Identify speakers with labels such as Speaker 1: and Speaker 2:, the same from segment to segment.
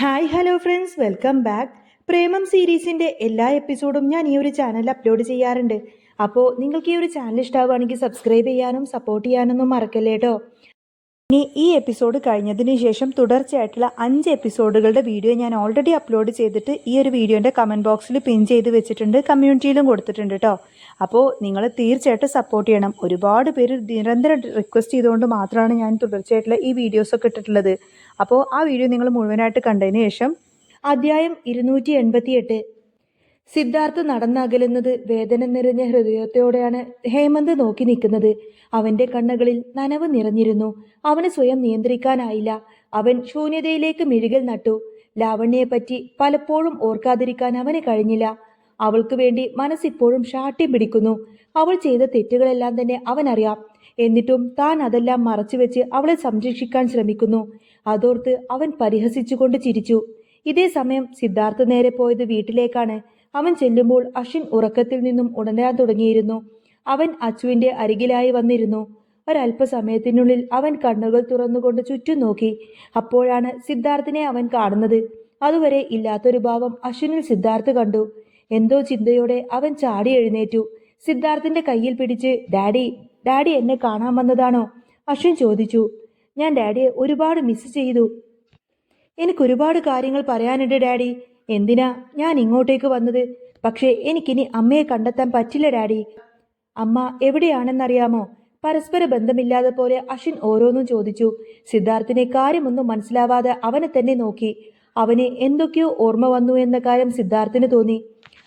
Speaker 1: Hi hello friends welcome back Premam സീരീസിന്റെ എല്ലാ എപ്പിസോഡും ഞാൻ ഈ ഒരു ചാനൽ അപ്ലോഡ് ചെയ്യാറുണ്ട്. അപ്പോൾ നിങ്ങൾക്ക് ഈ ഒരു ചാനൽ ഇഷ്ടമാവുകയാണെങ്കിൽ സബ്സ്ക്രൈബ് ചെയ്യാനും സപ്പോർട്ട് ചെയ്യാനൊന്നും മറക്കല്ലേ കേട്ടോ ഇനി ഈ എപ്പിസോഡ് കഴിഞ്ഞതിന് ശേഷം തുടർച്ചയായിട്ടുള്ള അഞ്ച് എപ്പിസോഡുകളുടെ വീഡിയോ ഞാൻ ഓൾറെഡി അപ്ലോഡ് ചെയ്തിട്ട് ഈ ഒരു വീഡിയോന്റെ കമന്റ് ബോക്സിൽ പിൻ ചെയ്ത് വെച്ചിട്ടുണ്ട് കമ്മ്യൂണിറ്റിയിലും കൊടുത്തിട്ടുണ്ട് കേട്ടോ അപ്പോൾ നിങ്ങൾ തീർച്ചയായിട്ടും സപ്പോർട്ട് ചെയ്യണം. ഒരുപാട് പേര് നിരന്തരം റിക്വസ്റ്റ് ചെയ്തുകൊണ്ട് മാത്രമാണ് ഞാൻ തുടർച്ചയായിട്ടുള്ള ഈ വീഡിയോസൊക്കെ ഇട്ടിട്ടുള്ളത്. അപ്പോൾ ആ വീഡിയോ നിങ്ങൾ മുഴുവനായിട്ട് കണ്ടതിന് ശേഷം അധ്യായം ഇരുന്നൂറ്റി എൺപത്തി എട്ട് സിദ്ധാർത്ഥ് നടന്നകലുന്നത് വേദന നിറഞ്ഞ ഹൃദയത്തോടെയാണ് ഹേമന്ത് നോക്കി നിൽക്കുന്നത്. അവന്റെ കണ്ണുകളിൽ നനവ് നിറഞ്ഞിരുന്നു. അവന് സ്വയം നിയന്ത്രിക്കാനായില്ല. അവൻ ശൂന്യതയിലേക്ക് മിഴികൾ നട്ടു. ലാവണ്യയെപ്പറ്റി പലപ്പോഴും ഓർക്കാതിരിക്കാൻ അവന് കഴിഞ്ഞില്ല. അവൾക്ക് വേണ്ടി മനസ്സിപ്പോഴും ഷാട്ടി പിടിക്കുന്നു. അവൾ ചെയ്ത തെറ്റുകളെല്ലാം തന്നെ അവനറിയാം. എന്നിട്ടും താൻ അതെല്ലാം മറച്ചുവെച്ച് അവളെ സംരക്ഷിക്കാൻ ശ്രമിക്കുന്നു. അതോർത്ത് അവൻ പരിഹസിച്ചുകൊണ്ട് ചിരിച്ചു. ഇതേ സമയം സിദ്ധാർത്ഥ നേരെ പോയത് വീട്ടിലേക്കാണ്. അവൻ ചെല്ലുമ്പോൾ അശ്വിൻ ഉറക്കത്തിൽ നിന്നും ഉണരാൻ തുടങ്ങിയിരുന്നു. അവൻ അച്ചുവിന്റെ അരികിലായി വന്നിരുന്നു. ഒരല്പസമയത്തിനുള്ളിൽ അവൻ കണ്ണുകൾ തുറന്നുകൊണ്ട് ചുറ്റും നോക്കി. അപ്പോഴാണ് സിദ്ധാർത്ഥിനെ അവൻ കാണുന്നത്. അതുവരെ ഇല്ലാത്തൊരു ഭാവം അശ്വിനിൽ സിദ്ധാർത്ഥ് കണ്ടു. എന്തോ ചിന്തയോടെ അവൻ ചാടി എഴുന്നേറ്റു. സിദ്ധാർത്ഥിന്റെ കയ്യിൽ പിടിച്ച് ഡാഡി ഡാഡി എന്നെ കാണാൻ വന്നതാണോ? അശ്വിൻ ചോദിച്ചു. ഞാൻ ഡാഡിയെ ഒരുപാട് മിസ് ചെയ്തു. എനിക്ക് ഒരുപാട് കാര്യങ്ങൾ പറയാനുണ്ട് ഡാഡി. എന്തിനാ ഞാൻ ഇങ്ങോട്ടേക്ക് വന്നത്? പക്ഷേ എനിക്കിനി അമ്മയെ കണ്ടെത്താൻ പറ്റില്ല ഡാഡി. അമ്മ എവിടെയാണെന്നറിയാമോ? പരസ്പര ബന്ധമില്ലാതെ പോലെ അശ്വിൻ ഓരോന്നും ചോദിച്ചു. സിദ്ധാർത്ഥിനെ കാര്യമൊന്നും മനസ്സിലാവാതെ അവനെ തന്നെ നോക്കി. അവന് എന്തൊക്കെയോ ഓർമ്മ വന്നു എന്ന കാര്യം സിദ്ധാർത്ഥിന് തോന്നി.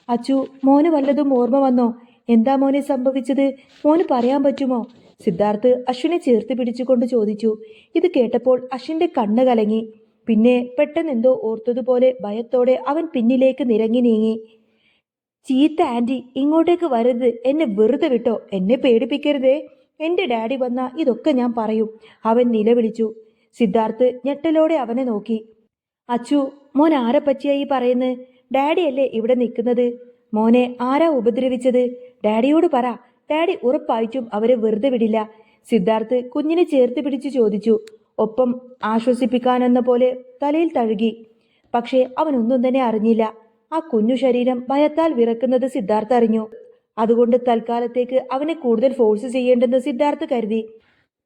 Speaker 1: അച്ചു മോന് വല്ലതും ഓർമ്മ വന്നോ? എന്താ മോനെ സംഭവിച്ചത്? മോന് പറയാൻ പറ്റുമോ? സിദ്ധാർത്ഥ് അശ്വിനെ ചേർത്ത് പിടിച്ചുകൊണ്ട് ചോദിച്ചു. ഇത് കേട്ടപ്പോൾ അശ്വിന്റെ കണ്ണ് കലങ്ങി. പിന്നെ പെട്ടെന്നെന്തോ ഓർത്തതുപോലെ ഭയത്തോടെ അവൻ പിന്നിലേക്ക് നിരങ്ങി നീങ്ങി. ചീത്ത ആന്റി ഇങ്ങോട്ടേക്ക് വരരുത്. എന്നെ വെറുതെ വിട്ടോ? എന്നെ പേടിപ്പിക്കരുതേ. എന്റെ ഡാഡി വന്ന ഇതൊക്കെ ഞാൻ പറയും. അവൻ നിലവിളിച്ചു. സിദ്ധാർത്ഥ് ഞെട്ടലോടെ അവനെ നോക്കി. അച്ചു മോൻ ആരെ പറ്റിയായി പറയുന്നത് ഡാഡിയല്ലേ ഇവിടെ നിൽക്കുന്നത്? മോനെ ആരാ ഉപദ്രവിച്ചത്? ഡാഡിയോട് പറ. ഡാഡി ഉറപ്പായിട്ടും അവരെ വെറുതെ വിടില്ല. സിദ്ധാർത്ഥ് കുഞ്ഞിനെ ചേർത്ത് പിടിച്ച് ചോദിച്ചു. ഒപ്പം ആശ്വസിപ്പിക്കാനെന്ന പോലെ തലയിൽ തഴുകി. പക്ഷേ അവനൊന്നും തന്നെ അറിഞ്ഞില്ല. ആ കുഞ്ഞു ശരീരം ഭയത്താൽ വിറക്കുന്നത് സിദ്ധാർത്ഥ അറിഞ്ഞു. അതുകൊണ്ട് തൽക്കാലത്തേക്ക് അവനെ കൂടുതൽ ഫോഴ്സ് ചെയ്യേണ്ടെന്ന് സിദ്ധാർത്ഥ് കരുതി.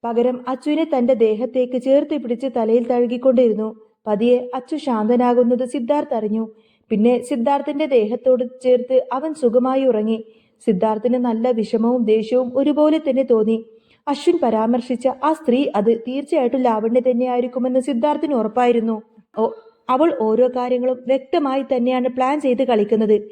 Speaker 1: പകരം അച്ചുവിനെ തന്റെ ദേഹത്തേക്ക് ചേർത്ത് പിടിച്ച് തലയിൽ തഴുകിക്കൊണ്ടിരുന്നു. പതിയെ അച്ചു ശാന്തനാകുന്നത് സിദ്ധാർത്ഥ് അറിഞ്ഞു. പിന്നെ സിദ്ധാർത്ഥിന്റെ ദേഹത്തോട് ചേർത്ത് അവൻ സുഖമായി ഉറങ്ങി. സിദ്ധാർത്ഥിന് നല്ല വിഷമവും ദേഷ്യവും ഒരുപോലെ തന്നെ തോന്നി. അശ്വിൻ പരാമർശിച്ച ആ സ്ത്രീ അത് തീർച്ചയായിട്ടും ലാവണ്യ തന്നെയായിരിക്കുമെന്ന് സിദ്ധാർത്ഥിന് ഉറപ്പായിരുന്നു. അവൾ ഓരോ കാര്യങ്ങളും വ്യക്തമായി തന്നെയാണ് പ്ലാൻ ചെയ്ത് കളിക്കുന്നത്.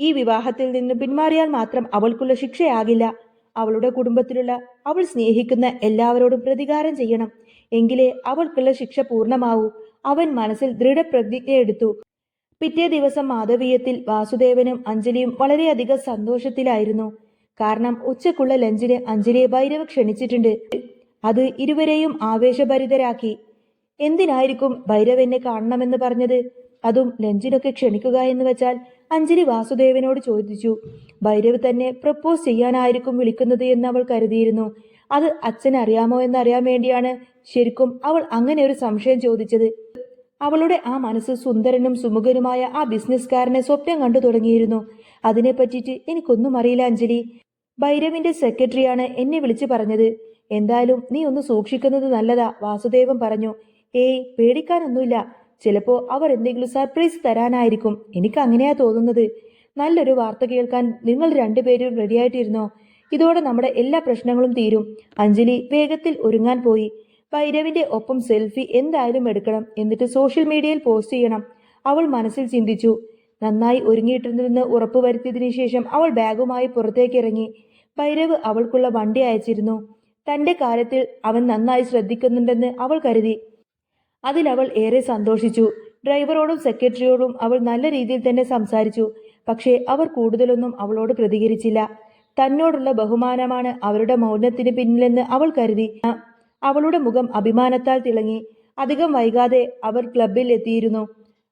Speaker 1: ഈ വിവാഹത്തിൽ നിന്ന് പിന്മാറിയാൽ മാത്രം അവൾക്കുള്ള ശിക്ഷയാകില്ല. അവളുടെ കുടുംബത്തിലുള്ള അവൾ സ്നേഹിക്കുന്ന എല്ലാവരോടും പ്രതികാരം ചെയ്യണം. എങ്കിലേ അവൾക്കുള്ള ശിക്ഷ പൂർണമാവൂ. അവൻ മനസ്സിൽ ദൃഢപ്രതിജ്ഞയെടുത്തു. പിറ്റേ ദിവസം മാധവീയത്തിൽ വാസുദേവനും അഞ്ജലിയും വളരെയധികം സന്തോഷത്തിലായിരുന്നു. കാരണം ഉച്ചക്കുള്ള ലഞ്ചിന് അഞ്ജലിയെ ഭൈരവ് ക്ഷണിച്ചിട്ടുണ്ട്. അത് ഇരുവരെയും ആവേശഭരിതരാക്കി. എന്തിനായിരിക്കും ഭൈരവ് എന്നെ കാണണമെന്ന് പറഞ്ഞത്? അതും ലഞ്ചിനൊക്കെ ക്ഷണിക്കുക എന്ന് വെച്ചാൽ അഞ്ജലി വാസുദേവനോട് ചോദിച്ചു. ഭൈരവ് തന്നെ പ്രപ്പോസ് ചെയ്യാനായിരിക്കും വിളിക്കുന്നത് എന്ന് അവൾ കരുതിയിരുന്നു. അത് അച്ഛൻ അറിയാമോ എന്നറിയാൻ വേണ്ടിയാണ് ശരിക്കും അവൾ അങ്ങനെ ഒരു സംശയം ചോദിച്ചത്. അവളുടെ ആ മനസ്സ് സുന്ദരനും സുമുഖനുമായ ആ ബിസിനസ്സുകാരനെ സ്വപ്നം കണ്ടു തുടങ്ങിയിരുന്നു. അതിനെ പറ്റിയിട്ട് എനിക്കൊന്നും അറിയില്ല അഞ്ജലി. ഭൈരവിന്റെ സെക്രട്ടറിയാണ് എന്നെ വിളിച്ചു പറഞ്ഞത്. എന്തായാലും നീ ഒന്ന് സൂക്ഷിക്കുന്നത് നല്ലതാ വാസുദേവൻ പറഞ്ഞു. ഏയ് പേടിക്കാനൊന്നുമില്ല. ചിലപ്പോ അവർ എന്തെങ്കിലും സർപ്രൈസ് തരാനായിരിക്കും. എനിക്ക് അങ്ങനെയാ തോന്നുന്നത്. നല്ലൊരു വാർത്ത കേൾക്കാൻ നിങ്ങൾ രണ്ടുപേരും റെഡിയായിട്ടിരുന്നോ ഇതോടെ നമ്മുടെ എല്ലാ പ്രശ്നങ്ങളും തീരും. അഞ്ജലി വേഗത്തിൽ ഒരുങ്ങാൻ പോയി. ഭൈരവിന്റെ ഒപ്പം സെൽഫി എന്തായാലും എടുക്കണം എന്നിട്ട് സോഷ്യൽ മീഡിയയിൽ പോസ്റ്റ് ചെയ്യണം. അവൾ മനസ്സിൽ ചിന്തിച്ചു. നന്നായി ഒരുങ്ങിയിട്ടുണ്ടെന്ന് ഉറപ്പുവരുത്തിയതിനു ശേഷം അവൾ ബാഗുമായി പുറത്തേക്ക് ഇറങ്ങി ഭൈരവ് അവൾക്കുള്ള വണ്ടി അയച്ചിരുന്നു. തന്റെ കാര്യത്തിൽ അവൻ നന്നായി ശ്രദ്ധിക്കുന്നുണ്ടെന്ന് അവൾ കരുതി. അതിൽ അവൾ ഏറെ സന്തോഷിച്ചു. ഡ്രൈവറോടും സെക്രട്ടറിയോടും അവൾ നല്ല രീതിയിൽ തന്നെ സംസാരിച്ചു. പക്ഷേ അവർ കൂടുതലൊന്നും അവളോട് പ്രതികരിച്ചില്ല. തന്നോടുള്ള ബഹുമാനമാണ് അവരുടെ മൗനത്തിന് പിന്നിലെന്ന് അവൾ കരുതി. അവളുടെ മുഖം അഭിമാനത്താൽ തിളങ്ങി. അധികം വൈകാതെ അവർ ക്ലബിൽ എത്തിയിരുന്നു.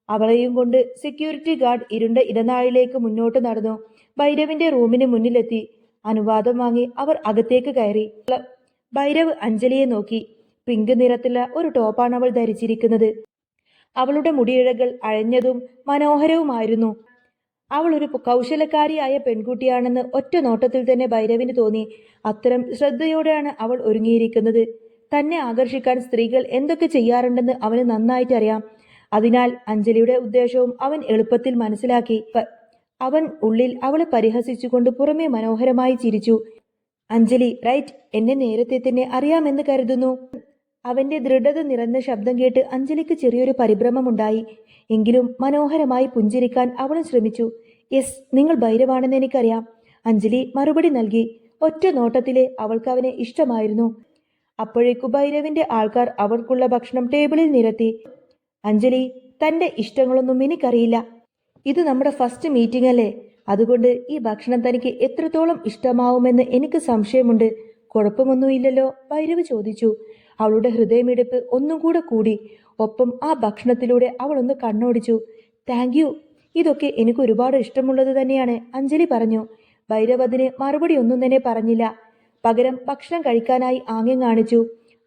Speaker 1: അവളെയും കൊണ്ട് സെക്യൂരിറ്റി ഗാർഡ് ഇരുണ്ട ഇടനാഴിലേക്ക് മുന്നോട്ട് നടന്നു. ഭൈരവിന്റെ റൂമിന് മുന്നിലെത്തി. അനുവാദം വാങ്ങി അവർ അകത്തേക്ക് കയറി. ഭൈരവ് അഞ്ജലിയെ നോക്കി. പിങ്ക് നിറത്തിലുള്ള ഒരു ടോപ്പാണ് അവൾ ധരിച്ചിരിക്കുന്നത്. അവളുടെ മുടിയിഴകൾ അഴഞ്ഞതും മനോഹരവുമായിരുന്നു. അവൾ ഒരു കൗശലക്കാരിയായ പെൺകുട്ടിയാണെന്ന് ഒറ്റ നോട്ടത്തിൽ തന്നെ ഭൈരവിന് തോന്നി. അത്തരം ശ്രദ്ധയോടെയാണ് അവൾ ഒരുങ്ങിയിരിക്കുന്നത്. തന്നെ ആകർഷിക്കാൻ സ്ത്രീകൾ എന്തൊക്കെ ചെയ്യാറുണ്ടെന്ന് അവന് നന്നായിട്ട് അറിയാം. അതിനാൽ അഞ്ജലിയുടെ ഉദ്ദേശവും അവൻ എളുപ്പത്തിൽ മനസ്സിലാക്കി അവൻ ഉള്ളിൽ അവളെ പരിഹസിച്ചുകൊണ്ട് പുറമെ മനോഹരമായി ചിരിച്ചു. അഞ്ജലി റൈറ്റ് എന്നെ നേരത്തെ തന്നെ അറിയാമെന്ന് കരുതുന്നു. അവന്റെ ദൃഢത നിറഞ്ഞ ശബ്ദം കേട്ട് അഞ്ജലിക്ക് ചെറിയൊരു പരിഭ്രമമുണ്ടായി. എങ്കിലും മനോഹരമായി പുഞ്ചിരിക്കാൻ അവളും ശ്രമിച്ചു. യെസ് നിങ്ങൾ ഭൈരവാണെന്ന് എനിക്കറിയാം. അഞ്ജലി മറുപടി നൽകി. ഒറ്റ നോട്ടത്തിലെ അവൾക്ക് അവനെ ഇഷ്ടമായിരുന്നു. അപ്പോഴേക്കു ഭൈരവിന്റെ ആൾക്കാർ അവർക്കുള്ള ഭക്ഷണം ടേബിളിൽ നിരത്തി അഞ്ജലി തന്റെ ഇഷ്ടങ്ങളൊന്നും എനിക്കറിയില്ല. ഇത് നമ്മുടെ ഫസ്റ്റ് മീറ്റിംഗ് അല്ലേ? അതുകൊണ്ട് ഈ ഭക്ഷണം തനിക്ക് എത്രത്തോളം ഇഷ്ടമാവുമെന്ന് എനിക്ക് സംശയമുണ്ട്. കുഴപ്പമൊന്നുമില്ലല്ലോ ഭൈരവ് ചോദിച്ചു. അവളുടെ ഹൃദയമിടിപ്പ് ഒന്നും കൂടെ കൂടി. ഒപ്പം ആ ഭക്ഷണത്തിലൂടെ അവൾ ഒന്ന് കണ്ണോടിച്ചു. താങ്ക് യു ഇതൊക്കെ എനിക്ക് ഒരുപാട് ഇഷ്ടമുള്ളത് തന്നെയാണ് അഞ്ജലി പറഞ്ഞു. ഭൈരവ് അതിന് മറുപടി ഒന്നും തന്നെ പറഞ്ഞില്ല. പകരം ഭക്ഷണം കഴിക്കാനായി ആംഗ്യം കാണിച്ചു.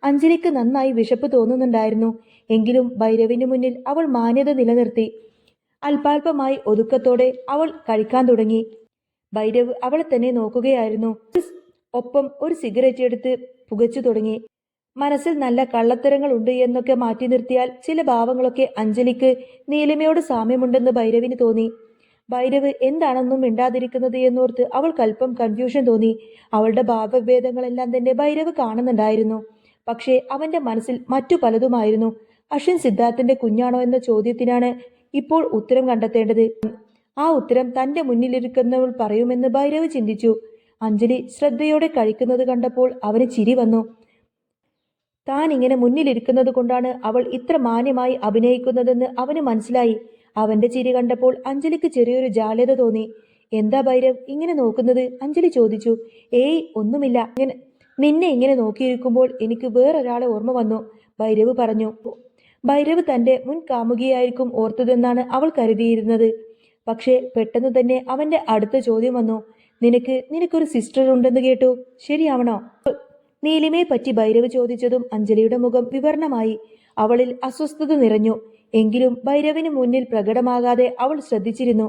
Speaker 1: അഞ്ജലിക്ക് നന്നായി വിശപ്പ് തോന്നുന്നുണ്ടായിരുന്നു. എങ്കിലും ഭൈരവിന് മുന്നിൽ അവൾ മാന്യത നിലനിർത്തി. അല്പാൽപമായി ഒതുക്കത്തോടെ അവൾ കഴിക്കാൻ തുടങ്ങി. ഭൈരവ് അവളെ തന്നെ നോക്കുകയായിരുന്നു. ഒപ്പം ഒരു സിഗരറ്റ് എടുത്ത് പുകച്ചു തുടങ്ങി. മനസ്സിൽ നല്ല കള്ളത്തരങ്ങൾ ഉണ്ട് എന്നൊക്കെ മാറ്റി നിർത്തിയാൽ ചില ഭാവങ്ങളൊക്കെ അഞ്ജലിക്ക് നീലിമയോട് സാമ്യമുണ്ടെന്ന് ഭൈരവിന് തോന്നി. ഭൈരവ് എന്താണെന്നും മിണ്ടാതിരിക്കുന്നത് എന്നോർത്ത് അവൾക്ക് അല്പം കൺഫ്യൂഷൻ തോന്നി. അവളുടെ ഭാവഭേദങ്ങളെല്ലാം തന്നെ ഭൈരവ് കാണുന്നുണ്ടായിരുന്നു. പക്ഷേ അവന്റെ മനസ്സിൽ മറ്റു പലതുമായിരുന്നു. അശ്വിൻ സിദ്ധാർത്ഥന്റെ കുഞ്ഞാണോ എന്ന ചോദ്യത്തിനാണ് ഇപ്പോൾ ഉത്തരം കണ്ടെത്തേണ്ടത്. ആ ഉത്തരം തന്റെ മുന്നിലിരിക്കുന്നവൾ പറയുമെന്ന് ഭൈരവ് ചിന്തിച്ചു. അഞ്ജലി ശ്രദ്ധയോടെ കഴിക്കുന്നത് കണ്ടപ്പോൾ അവന് ചിരി വന്നു. താൻ ഇങ്ങനെ മുന്നിലിരിക്കുന്നത് കൊണ്ടാണ് അവൾ ഇത്ര മാന്യമായി അഭിനയിക്കുന്നതെന്ന് അവന് മനസ്സിലായി. അവന്റെ ചിരി കണ്ടപ്പോൾ അഞ്ജലിക്ക് ചെറിയൊരു ജാള്യത തോന്നി. എന്താ ഭൈരവ് ഇങ്ങനെ നോക്കുന്നത്? അഞ്ജലി ചോദിച്ചു. ഏയ് ഒന്നുമില്ല. ഇങ്ങനെ നിന്നെ ഇങ്ങനെ നോക്കിയിരിക്കുമ്പോൾ എനിക്ക് വേറൊരാളെ ഓർമ്മ വന്നു ഭൈരവ് പറഞ്ഞു. ഭൈരവ് തന്റെ മുൻ കാമുകിയായിരിക്കും ഓർത്തതെന്നാണ് അവൾ കരുതിയിരുന്നത്. പക്ഷേ പെട്ടെന്ന് തന്നെ അവന്റെ അടുത്ത ചോദ്യം വന്നു. നിനക്ക് നിനക്കൊരു സിസ്റ്റർ ഉണ്ടെന്ന് കേട്ടു. ശരിയാവണോ? നീലിമയെ പറ്റി ഭൈരവ് ചോദിച്ചതും അഞ്ജലിയുടെ മുഖം വിവരണമായി. അവളിൽ അസ്വസ്ഥത നിറഞ്ഞു. എങ്കിലും ഭൈരവിന് മുന്നിൽ പ്രകടമാകാതെ അവൾ ശ്രദ്ധിച്ചിരുന്നു.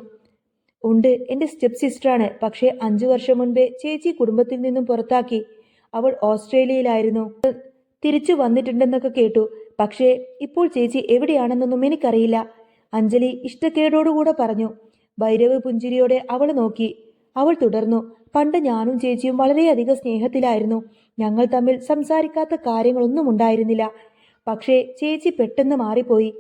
Speaker 1: ഉണ്ട് എന്റെ സ്റ്റെപ്പ് സിസ്റ്ററാണ്. പക്ഷേ അഞ്ചു വർഷം മുൻപേ ചേച്ചി കുടുംബത്തിൽ നിന്നും പുറത്താക്കി. അവൾ ഓസ്ട്രേലിയയിലായിരുന്നു. തിരിച്ചു വന്നിട്ടുണ്ടെന്നൊക്കെ കേട്ടു. പക്ഷേ ഇപ്പോൾ ചേച്ചി എവിടെയാണെന്നൊന്നും എനിക്കറിയില്ല. അഞ്ജലി ഇഷ്ടക്കേടോടുകൂടെ പറഞ്ഞു. ഭൈരവ് പുഞ്ചിരിയോടെ അവൾ നോക്കി. അവൾ തുടർന്നു. പണ്ട് ഞാനും ചേച്ചിയും വളരെയധികം സ്നേഹത്തിലായിരുന്നു. ഞങ്ങൾ തമ്മിൽ സംസാരിക്കാത്ത കാര്യങ്ങളൊന്നും ഉണ്ടായിരുന്നില്ല. പക്ഷേ ചേച്ചി പെട്ടെന്ന് മാറിപ്പോയി.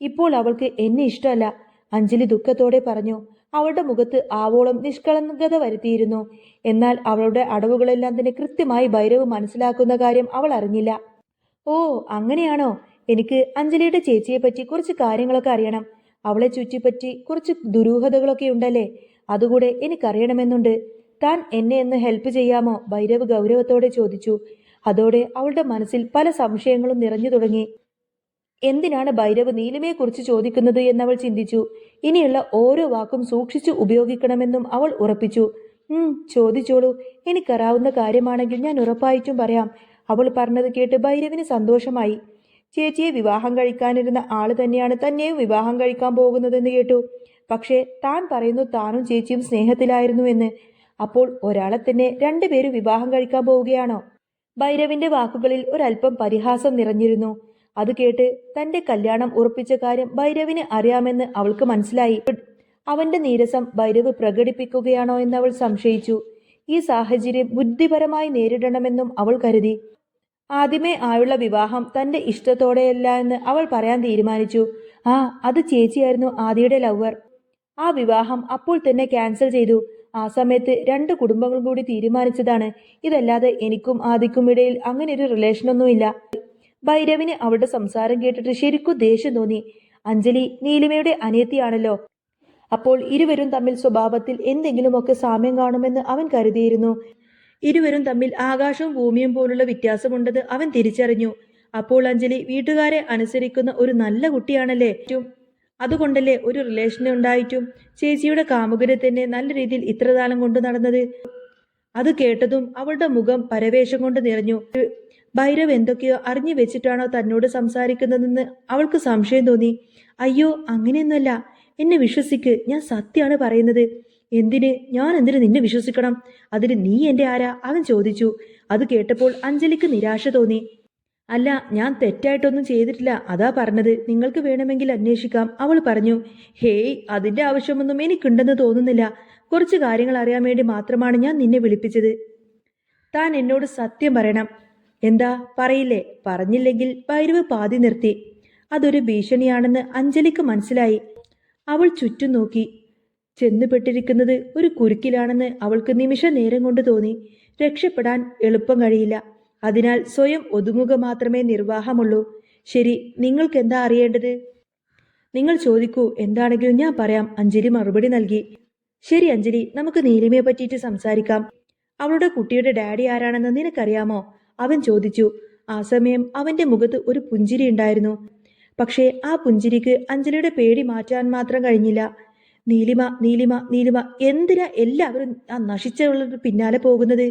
Speaker 1: ഇപ്പോൾ അവൾക്ക് എന്നെ ഇഷ്ടമല്ല. അഞ്ജലി ദുഃഖത്തോടെ പറഞ്ഞു അവളുടെ മുഖത്ത് ആവോളം നിഷ്കളങ്കത വരുത്തിയിരുന്നു. എന്നാൽ അവളുടെ അടവുകളെല്ലാം തന്നെ കൃത്യമായി ഭൈരവ് മനസ്സിലാക്കുന്ന കാര്യം അവൾ അറിഞ്ഞില്ല. ഓ അങ്ങനെയാണോ? എനിക്ക് അഞ്ജലിയുടെ ചേച്ചിയെ പറ്റി കുറച്ച് കാര്യങ്ങളൊക്കെ അറിയണം. അവളെ ചുറ്റിപ്പറ്റി കുറച്ച് ദുരൂഹതകളൊക്കെ ഉണ്ടല്ലേ? അതുകൂടെ എനിക്കറിയണമെന്നുണ്ട്. താൻ എന്നെ എന്ന് ഹെൽപ്പ് ചെയ്യാമോ? ഭൈരവ് ഗൗരവത്തോടെ ചോദിച്ചു. അതോടെ അവളുടെ മനസ്സിൽ പല സംശയങ്ങളും നിറഞ്ഞു തുടങ്ങി. എന്തിനാണ് ഭൈരവ് നീലിമയെക്കുറിച്ച് ചോദിക്കുന്നത് എന്നവൾ ചിന്തിച്ചു. ഇനിയുള്ള ഓരോ വാക്കും സൂക്ഷിച്ചു ഉപയോഗിക്കണമെന്നും അവൾ ഉറപ്പിച്ചു. ചോദിച്ചോളൂ. എനിക്കറിയാവുന്ന കാര്യമാണെങ്കിൽ ഞാൻ ഉറപ്പായിട്ടും പറയാം. അവൾ പറഞ്ഞത് കേട്ട് ഭൈരവിന് സന്തോഷമായി. ചേച്ചിയെ വിവാഹം കഴിക്കാനിരുന്ന ആൾ തന്നെയാണ് തന്നെയും വിവാഹം കഴിക്കാൻ പോകുന്നതെന്ന് കേട്ടു. പക്ഷേ താൻ പറയുന്നു താനും ചേച്ചിയും സ്നേഹത്തിലായിരുന്നു എന്ന്. അപ്പോൾ ഒരാളെ തന്നെ രണ്ടുപേരും വിവാഹം കഴിക്കാൻ പോവുകയാണോ? ഭൈരവിന്റെ വാക്കുകളിൽ ഒരല്പം പരിഹാസം നിറഞ്ഞിരുന്നു. അത് കേട്ട് തന്റെ കല്യാണം ഉറപ്പിച്ച കാര്യം ഭൈരവിന് അറിയാമെന്ന് അവൾക്ക് മനസ്സിലായി. അവന്റെ നീരസം ഭൈരവ് പ്രകടിപ്പിക്കുകയാണോ എന്ന് അവൾ സംശയിച്ചു. ഈ സാഹചര്യം ബുദ്ധിപരമായി നേരിടണമെന്നും അവൾ കരുതി. ആദ്യമേ ആയുള്ള വിവാഹം തന്റെ ഇഷ്ടത്തോടെയല്ല എന്ന് അവൾ പറയാൻ തീരുമാനിച്ചു. ആ അത് ചേച്ചിയായിരുന്നു ആദിയുടെ ലവർ ആ വിവാഹം അപ്പോൾ തന്നെ ക്യാൻസൽ ചെയ്തു. ആ സമയത്ത് രണ്ട് കുടുംബങ്ങളും കൂടി തീരുമാനിച്ചതാണ്. ഇതല്ലാതെ എനിക്കും ആദിക്കും ഇടയിൽ അങ്ങനെ ഒരു റിലേഷനൊന്നുമില്ല ഭൈരവിന് അവളുടെ സംസാരം കേട്ടിട്ട് ശരിക്കും ദേഷ്യം തോന്നി. അഞ്ജലി നീലിമയുടെ അനിയത്തിയാണല്ലോ. അപ്പോൾ ഇരുവരും തമ്മിൽ സ്വഭാവത്തിൽ എന്തെങ്കിലുമൊക്കെ സാമ്യം കാണുമെന്ന് അവൻ കരുതിയിരുന്നു. ഇരുവരും തമ്മിൽ ആകാശവും ഭൂമിയും പോലുള്ള വ്യത്യാസമുണ്ടെന്ന് അവൻ തിരിച്ചറിഞ്ഞു. അപ്പോൾ അഞ്ജലി വീട്ടുകാരെ അനുസരിക്കുന്ന ഒരു നല്ല കുട്ടിയാണല്ലേ? അതുകൊണ്ടല്ലേ ഒരു റിലേഷൻ ഉണ്ടായിട്ടും ചേച്ചിയുടെ കാമുകരെ തന്നെ നല്ല രീതിയിൽ ഇത്രകാലം കൊണ്ടു നടന്നത്? അത് കേട്ടതും അവളുടെ മുഖം പരവേശം കൊണ്ട് നിറഞ്ഞു. ഭൈരവ് എന്തൊക്കെയോ അറിഞ്ഞു വെച്ചിട്ടാണോ തന്നോട് സംസാരിക്കുന്നതെന്ന് അവൾക്ക് സംശയം തോന്നി. അയ്യോ അങ്ങനെയൊന്നുമല്ല. എന്നെ വിശ്വസിക്ക്. ഞാൻ സത്യമാണ് പറയുന്നത്. എന്തിന്? ഞാൻ എന്തിന് നിന്നെ വിശ്വസിക്കണം? അതിന് നീ എന്റെ ആരാ? അവൻ ചോദിച്ചു. അത് കേട്ടപ്പോൾ അഞ്ജലിക്ക് നിരാശ തോന്നി. അല്ല ഞാൻ തെറ്റായിട്ടൊന്നും ചെയ്തിട്ടില്ല. അതാ പറഞ്ഞത്. നിങ്ങൾക്ക് വേണമെങ്കിൽ അന്വേഷിക്കാം. അവൾ പറഞ്ഞു ഹേയ് അതിന്റെ ആവശ്യമൊന്നും എനിക്കുണ്ടെന്ന് തോന്നുന്നില്ല. കുറച്ച് കാര്യങ്ങൾ അറിയാൻ വേണ്ടി മാത്രമാണ് ഞാൻ നിന്നെ വിളിപ്പിച്ചത്. താൻ എന്നോട് സത്യം പറയണം. എന്താ പറയില്ലേ? പറഞ്ഞില്ലെങ്കിൽ ഭൈരവ് പാതി നിർത്തി. അതൊരു ഭീഷണിയാണെന്ന് അഞ്ജലിക്ക് മനസ്സിലായി. അവൾ ചുറ്റും നോക്കി. ചെന്നുപെട്ടിരിക്കുന്നത് ഒരു കുരുക്കിലാണെന്ന് അവൾക്ക് നിമിഷ നേരം കൊണ്ട് തോന്നി. രക്ഷപ്പെടാൻ എളുപ്പം കഴിയില്ല. അതിനാൽ സ്വയം ഒതുങ്ങുക മാത്രമേ നിർവാഹമുള്ളൂ. ശരി നിങ്ങൾക്ക് എന്താ അറിയേണ്ടത്? നിങ്ങൾ ചോദിക്കൂ എന്താണെങ്കിലും ഞാൻ പറയാം. അഞ്ജലി മറുപടി നൽകി. ശരി അഞ്ജലി നമുക്ക് നീലിമയെ പറ്റിയിട്ട് സംസാരിക്കാം. അവളുടെ കുട്ടിയുടെ ഡാഡി ആരാണെന്ന് നിനക്കറിയാമോ? അവൻ ചോദിച്ചു ആ സമയം അവന്റെ മുഖത്ത് ഒരു പുഞ്ചിരി ഉണ്ടായിരുന്നു. പക്ഷേ ആ പുഞ്ചിരിക്ക് അഞ്ജലിയുടെ പേടി മാറ്റാൻ മാത്രം കഴിഞ്ഞില്ല. നീലിമ നീലിമ നീലിമ എന്തിനാ എല്ലാവരും ആ നശിച്ചവളുടെ പിന്നാലെ പോകുന്നത്?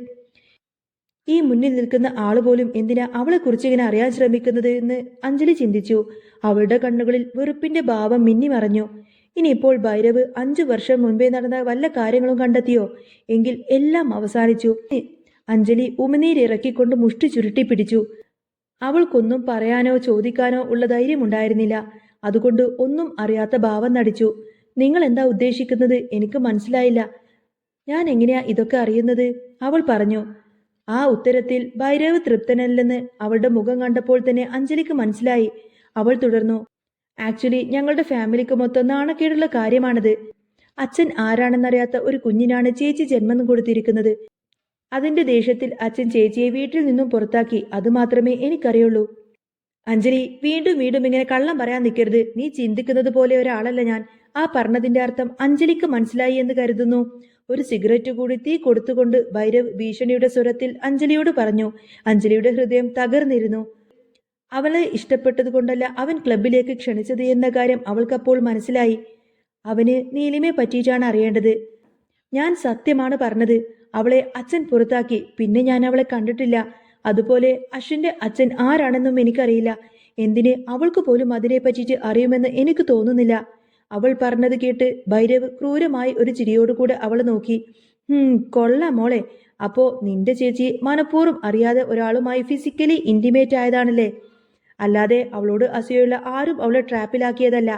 Speaker 1: ഈ മുന്നിൽ നിൽക്കുന്ന ആൾ പോലും എന്തിനാ അവളെ കുറിച്ച് ഇങ്ങനെ അറിയാൻ ശ്രമിക്കുന്നത് എന്ന് അഞ്ജലി ചിന്തിച്ചു. അവളുടെ കണ്ണുകളിൽ വെറുപ്പിന്റെ ഭാവം മിന്നി മറഞ്ഞു. ഇനിയിപ്പോൾ ഭൈരവ് അഞ്ചു വർഷം മുൻപേ നടന്ന വല്ല കാര്യങ്ങളും കണ്ടെത്തിയോ? എങ്കിൽ എല്ലാം അവസാനിച്ചു. അഞ്ജലി ഉമിനീരിറക്കിക്കൊണ്ട് മുഷ്ടി ചുരുട്ടി പിടിച്ചു. അവൾക്കൊന്നും പറയാനോ ചോദിക്കാനോ ഉള്ള ധൈര്യമുണ്ടായിരുന്നില്ല. അതുകൊണ്ട് ഒന്നും അറിയാത്ത ഭാവം നടിച്ചു. നിങ്ങൾ എന്താ ഉദ്ദേശിക്കുന്നത്? എനിക്ക് മനസ്സിലായില്ല. ഞാൻ എങ്ങനെയാ ഇതൊക്കെ അറിയുന്നത്? അവൾ പറഞ്ഞു. ആ ഉത്തരത്തിൽ ഭൈരവ് തൃപ്തനല്ലെന്ന് അവളുടെ മുഖം കണ്ടപ്പോൾ തന്നെ അഞ്ജലിക്ക് മനസ്സിലായി. അവൾ തുടർന്നു. ആക്ച്വലി ഞങ്ങളുടെ ഫാമിലിക്ക് മൊത്തം നാണക്കേടുള്ള കാര്യമാണത്. അച്ഛൻ ആരാണെന്നറിയാത്ത ഒരു കുഞ്ഞിനാണ് ചേച്ചി ജന്മം കൊടുത്തിരിക്കുന്നത്. അതിന്റെ ദേഷ്യത്തിൽ അച്ഛൻ ചേച്ചിയെ വീട്ടിൽ നിന്നും പുറത്താക്കി. അതുമാത്രമേ എനിക്കറിയുള്ളൂ. അഞ്ജലി വീണ്ടും വീണ്ടും ഇങ്ങനെ കള്ളം പറയാൻ നിൽക്കരുത്. നീ ചിന്തിക്കുന്നത് പോലെ ഒരാളല്ല ഞാൻ. ആ പറഞ്ഞതിന്റെ അർത്ഥം അഞ്ജലിക്ക് മനസ്സിലായി എന്ന് കരുതുന്നു. ഒരു സിഗരറ്റ് കൂടി തീ കൊടുത്തുകൊണ്ട് ഭൈരവ് ഭീഷണിയുടെ സ്വരത്തിൽ അഞ്ജലിയോട് പറഞ്ഞു. അഞ്ജലിയുടെ ഹൃദയം തകർന്നിരുന്നു. അവളെ ഇഷ്ടപ്പെട്ടതുകൊണ്ടല്ല അവൻ ക്ലബിലേക്ക് ക്ഷണിച്ചത് എന്ന കാര്യം അവൾക്കപ്പോൾ മനസ്സിലായി. അവന് നീലിമയെ പറ്റിയിട്ടാണ് അറിയേണ്ടത്. ഞാൻ സത്യമാണ് പറഞ്ഞത്. അവളെ അച്ഛൻ പുറത്താക്കി. പിന്നെ ഞാൻ അവളെ കണ്ടിട്ടില്ല. അതുപോലെ അശ്വിന്റെ അച്ഛൻ ആരാണെന്നും എനിക്കറിയില്ല. എന്തിന് അവൾക്ക് പോലും അതിനെ പറ്റിയിട്ട് അറിയുമെന്ന് എനിക്ക് തോന്നുന്നില്ല. അവൾ പറഞ്ഞത് കേട്ട് ഭൈരവ് ക്രൂരമായി ഒരു ചിരിയോടുകൂടെ അവളെ നോക്കി. ഹും കൊള്ളാം മോളെ. അപ്പോ നിന്റെ ചേച്ചി മനഃപൂർവം അറിയാതെ ഒരാളുമായി ഫിസിക്കലി ഇന്റിമേറ്റ് ആയതാണല്ലേ? അല്ലാതെ അവളോട് അസൂയുള്ള ആരും അവളെ ട്രാപ്പിലാക്കിയതല്ല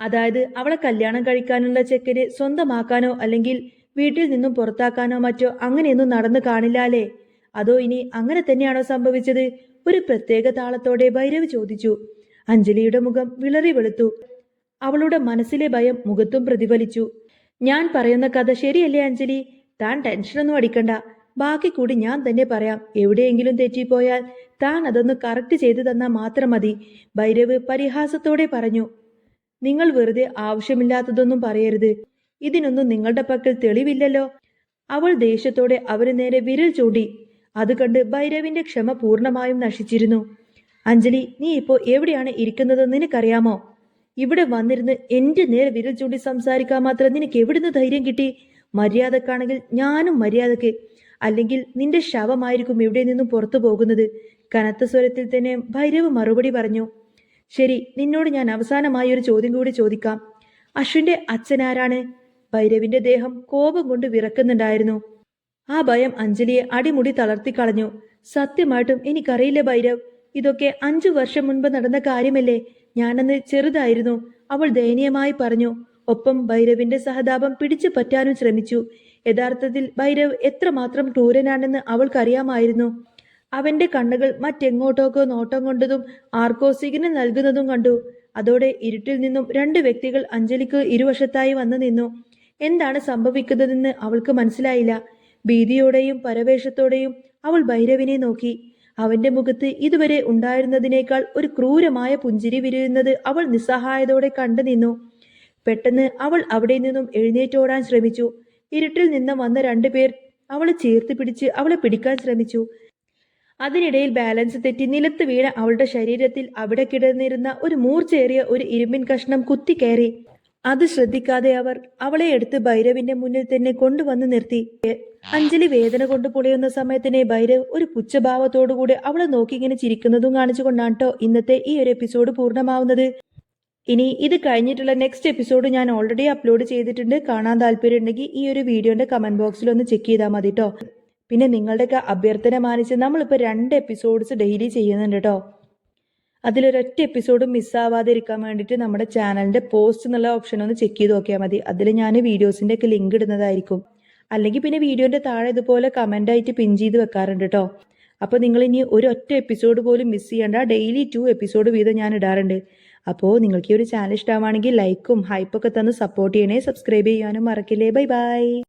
Speaker 1: അതായത് അവളെ കല്യാണം കഴിക്കാനുള്ള ചെക്കനെ സ്വന്തമാക്കാനോ അല്ലെങ്കിൽ വീട്ടിൽ നിന്നും പുറത്താക്കാനോ മറ്റോ അങ്ങനെയൊന്നും നടന്നു കാണില്ലാലേ അതോ ഇനി അങ്ങനെ തന്നെയാണോ സംഭവിച്ചത്? ഒരു പ്രത്യേക താളത്തോടെ ഭൈരവ് ചോദിച്ചു. അഞ്ജലിയുടെ മുഖം വിളറി വെളുത്തു. അവളുടെ മനസ്സിലെ ഭയം മുഖത്തും പ്രതിഫലിച്ചു. ഞാൻ പറയുന്ന കഥ ശരിയല്ലേ അഞ്ജലി? താൻ ടെൻഷനൊന്നും അടിക്കണ്ട. ബാക്കി കൂടി ഞാൻ തന്നെ പറയാം. എവിടെയെങ്കിലും തെറ്റിപ്പോയാൽ താൻ അതൊന്ന് കറക്റ്റ് ചെയ്തു തന്നാൽ മാത്രം മതി. ഭൈരവ് പരിഹാസത്തോടെ പറഞ്ഞു. നിങ്ങൾ വെറുതെ ആവശ്യമില്ലാത്തതൊന്നും പറയരുത്. ഇതിനൊന്നും നിങ്ങളുടെ പക്കൽ തെളിവില്ലല്ലോ. അവൾ ദേഷ്യത്തോടെ അവന് നേരെ വിരൽ ചൂണ്ടി. അത് കണ്ട് ഭൈരവിന്റെ ക്ഷമ പൂർണമായും നശിച്ചിരുന്നു. അഞ്ജലി നീ ഇപ്പോ എവിടെയാണ് ഇരിക്കുന്നത് നിനക്കറിയാമോ? ഇവിടെ വന്നിരുന്ന് എന്റെ നേരെ വിരൽ ചൂണ്ടി സംസാരിക്കാൻ മാത്രം നിനക്ക് എവിടുന്ന് ധൈര്യം കിട്ടി? മര്യാദക്കാണെങ്കിൽ ഞാനും മര്യാദയ്ക്ക്. അല്ലെങ്കിൽ നിന്റെ ശവമായിരിക്കും ഇവിടെ നിന്നും പുറത്തു പോകുന്നത്? കനത്ത സ്വരത്തിൽ തന്നെ ഭൈരവ് മറുപടി പറഞ്ഞു. ശരി നിന്നോട് ഞാൻ അവസാനമായി ഒരു ചോദ്യം കൂടി ചോദിക്കാം. അശ്വിന്റെ അച്ഛനാരാണ്? ഭൈരവിന്റെ ദേഹം കോപം കൊണ്ട് വിറക്കുന്നുണ്ടായിരുന്നു. ആ ഭയം അഞ്ജലിയെ അടിമുടി തളർത്തിക്കളഞ്ഞു സത്യമായിട്ടും എനിക്കറിയില്ല ഭൈരവ്. ഇതൊക്കെ അഞ്ചു വർഷം മുൻപ് നടന്ന കാര്യമല്ലേ? ഞാനന്ന് ചെറുതായിരുന്നു. അവൾ ദയനീയമായി പറഞ്ഞു. ഒപ്പം ഭൈരവിന്റെ സഹതാപം പിടിച്ചു പറ്റാനും ശ്രമിച്ചു. യഥാർത്ഥത്തിൽ ഭൈരവ് എത്രമാത്രം ക്രൂരനാണെന്ന് അവൾക്കറിയാമായിരുന്നു. അവന്റെ കണ്ണുകൾ മറ്റെങ്ങോട്ടോക്കോ നോട്ടം കൊണ്ടതും ആർക്കോ സിഗ്നൽ നൽകുന്നതും കണ്ടു. അതോടെ ഇരുട്ടിൽ നിന്നും രണ്ട് വ്യക്തികൾ അഞ്ജലിക്ക് ഇരുവശത്തായി വന്നു നിന്നു. എന്താണ് സംഭവിക്കുന്നതെന്ന് അവൾക്ക് മനസ്സിലായില്ല. ഭീതിയോടെയും പരവേഷത്തോടെയും അവൾ ഭൈരവിനെ നോക്കി. അവന്റെ മുഖത്ത് ഇതുവരെ ഉണ്ടായിരുന്നതിനേക്കാൾ ഒരു ക്രൂരമായ പുഞ്ചിരി വിരിയുന്നത് അവൾ നിസ്സഹായതോടെ കണ്ടു നിന്നു. പെട്ടെന്ന് അവൾ അവിടെ നിന്നും എഴുന്നേറ്റോടാൻ ശ്രമിച്ചു. ഇരുട്ടിൽ നിന്ന് വന്ന രണ്ടുപേർ അവളെ ചേർത്ത് പിടിച്ച് അവളെ പിടിക്കാൻ ശ്രമിച്ചു. അതിനിടയിൽ ബാലൻസ് തെറ്റി നിലത്ത് വീണ അവളുടെ ശരീരത്തിൽ അവിടെ കിടന്നിരുന്ന ഒരു മൂർച്ചയേറിയ ഒരു ഇരുമ്പിൻ കഷ്ണം കുത്തിക്കയറി അത് ശ്രദ്ധിക്കാതെ അവർ അവളെ എടുത്ത് ഭൈരവിന്റെ മുന്നിൽ തന്നെ കൊണ്ടുവന്ന് നിർത്തി. അഞ്ജലി വേദന കൊണ്ട് പൊളിയുന്ന സമയത്തിനെ ഭൈരവ് ഒരു പുച്ഛഭാവത്തോടുകൂടി അവളെ നോക്കി ഇങ്ങനെ ചിരിക്കുന്നതും കാണിച്ചുകൊണ്ടാണ് കേട്ടോ ഇന്നത്തെ ഈ ഒരു എപ്പിസോഡ് പൂർണമാവുന്നത്. ഇനി ഇത് കഴിഞ്ഞിട്ടുള്ള നെക്സ്റ്റ് എപ്പിസോഡ് ഞാൻ ഓൾറെഡി അപ്ലോഡ് ചെയ്തിട്ടുണ്ട്. കാണാൻ താല്പര്യം ഉണ്ടെങ്കിൽ ഈ ഒരു വീഡിയോന്റെ കമന്റ് ബോക്സിൽ ഒന്ന് ചെക്ക് ചെയ്താൽ മതി കേട്ടോ പിന്നെ നിങ്ങളുടെയൊക്കെ അഭ്യർത്ഥന മാനിച്ച് നമ്മളിപ്പോൾ രണ്ട് എപ്പിസോഡ്സ് ഡെയിലി ചെയ്യുന്നുണ്ട് കേട്ടോ അതിലൊരൊറ്റ എപ്പിസോഡും മിസ്സാവാതിരിക്കാൻ വേണ്ടിയിട്ട് നമ്മുടെ ചാനലിന്റെ പോസ്റ്റ് എന്നുള്ള ഓപ്ഷൻ ഒന്ന് ചെക്ക് ചെയ്ത് നോക്കിയാൽ മതി. അതിൽ ഞാൻ വീഡിയോസിന്റെ ഒക്കെ ലിങ്ക് ഇടുന്നതായിരിക്കും. അല്ലെങ്കിൽ പിന്നെ വീഡിയോന്റെ താഴെ ഇതുപോലെ കമന്റ് ആയിട്ട് പിൻ ചെയ്ത് വെക്കാറുണ്ട് കേട്ടോ അപ്പോൾ നിങ്ങൾ ഇനി ഒരൊറ്റ എപ്പിസോഡ് പോലും മിസ് ചെയ്യേണ്ട. ഡെയിലി ടു എപ്പിസോഡ് വീതം ഞാൻ ഇടാറുണ്ട്. അപ്പോൾ നിങ്ങൾക്ക് ഈ ഒരു ചാനൽ ഇഷ്ടമാണെങ്കിൽ ലൈക്കും ഹൈപ്പൊക്കെ തന്ന് സപ്പോർട്ട് ചെയ്യണേ. സബ്സ്ക്രൈബ് ചെയ്യാനും മറക്കില്ലേ. Bye bye